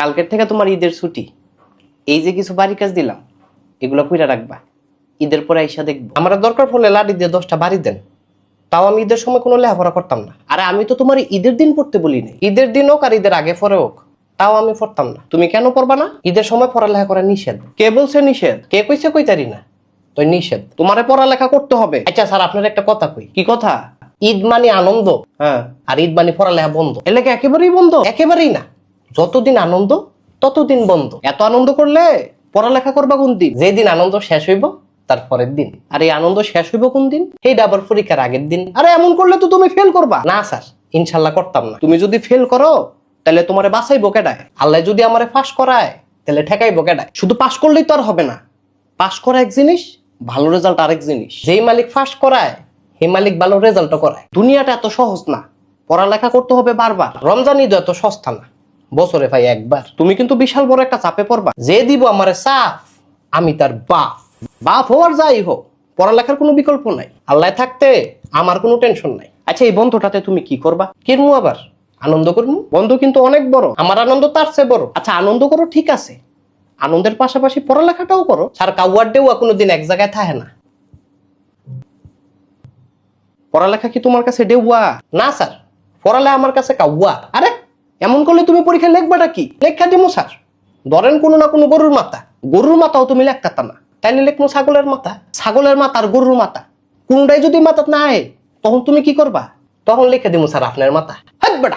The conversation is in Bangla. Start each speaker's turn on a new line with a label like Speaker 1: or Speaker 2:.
Speaker 1: কালকের থেকে তোমার ঈদের ছুটি। এই যে কিছু বাড়ি কাজ দিলাম, এগুলো কইরা রাখবা। ঈদের পরে আইসা দেখব। আমার দরকার পড়লে লাড়ি দিয়ে দশটা বাড়ি দেন। তাও আমি ঈদের সময় কোনো লেখাপড়া করতাম না। আরে আমি তো তোমার ঈদের দিন পড়তে বলি নাই। ঈদের দিন হোক আর ঈদের আগে পরে হোক, তাও আমি পড়তাম না। তুমি কেন পড়বা না? ঈদের সময় পড়ালেখা করা নিষেধ। কে বলছে নিষেধ? কে কইছে কইতারি না? তো নিষেধ। তোমারে পড়ালেখা করতে হবে। আচ্ছা স্যার, আপনার একটা কথা কই। কি কথা? ঈদ মানে আনন্দ। হ্যাঁ আর ঈদ মানে পড়ালেখা বন্ধ। এলাকা একেবারেই বন্ধ। একেবারেই না। যতদিন আনন্দ, ততদিন বন্ধ। এত আনন্দ করলে পড়ালেখা করবা কোন দিন? যেদিন আনন্দ শেষ হইব, তার পরের দিন। আর এই আনন্দ শেষ হইব কোন দিন? সেইটা আবার পরীক্ষার আগের দিন। আরে এমন করলে তো তুমি ফেল করবা। না, স্যার, ইনশাল্লাহ করতাম না। তুমি যদি ফেল করো, তাহলে তোমারে বাঁচাইবো কেডায়? আল্লাহ যদি আমারে পাস করায়, তাহলে ঠেকাইবো কেডায়? শুধু পাস করলেই তো আর হবে না। পাস করা এক জিনিস, ভালো রেজাল্ট আরেক জিনিস। যেই মালিক ফার্স্ট করায়, সেই মালিক ভালো রেজাল্টও করায়। দুনিয়াটা এত সহজ না। পড়ালেখা করতে হবে বারবার। রমজান ঈদ এত সস্তা না। বছরে ভাই একবার। তুমি কিন্তু বিশাল বড় একটা চাপে পড়বা। যে দিব আমারে সাফ, আমি তার বাপ। বাপ হওয়ার যাই হোক, পড়ালেখার কোনো বিকল্প নাই। আল্লাহ থাকতে আমার কোনো টেনশন নাই। আচ্ছা এই বন্ধুটাতে তুমি কি করবা? কিরমু আবার? আনন্দ করমু? বন্ধু কিন্তু অনেক বড়। আমার আনন্দ তার চেয়ে বড়। আচ্ছা আনন্দ করো, ঠিক আছে। আনন্দের পাশাপাশি পড়ালেখাটাও করো। স্যার কাউয়ার ডেউয়া কোনোদিন এক জায়গায় থাকে না। পড়ালেখা কি তোমার কাছে ডেউয়া না, স্যার। পড়ালে আমার কাছে কাউয়া। আরে এমন করলে তুমি পরীক্ষা লেখবাটা কি? লেখা দিমু স্যার। ধরেন কোনো না কোনো গরুর মাথা। গরুর মাথাও তুমি লেখতা না। তাইলে লেখমো ছাগলের মাথা। ছাগলের মাথা আর গরুর মাথা। কোনটাই যদি মাথা না আয়, তখন তুমি কি করবা? তখন লিখে দিমু স্যার আপনার মাথা। হ্যাঁ বেটা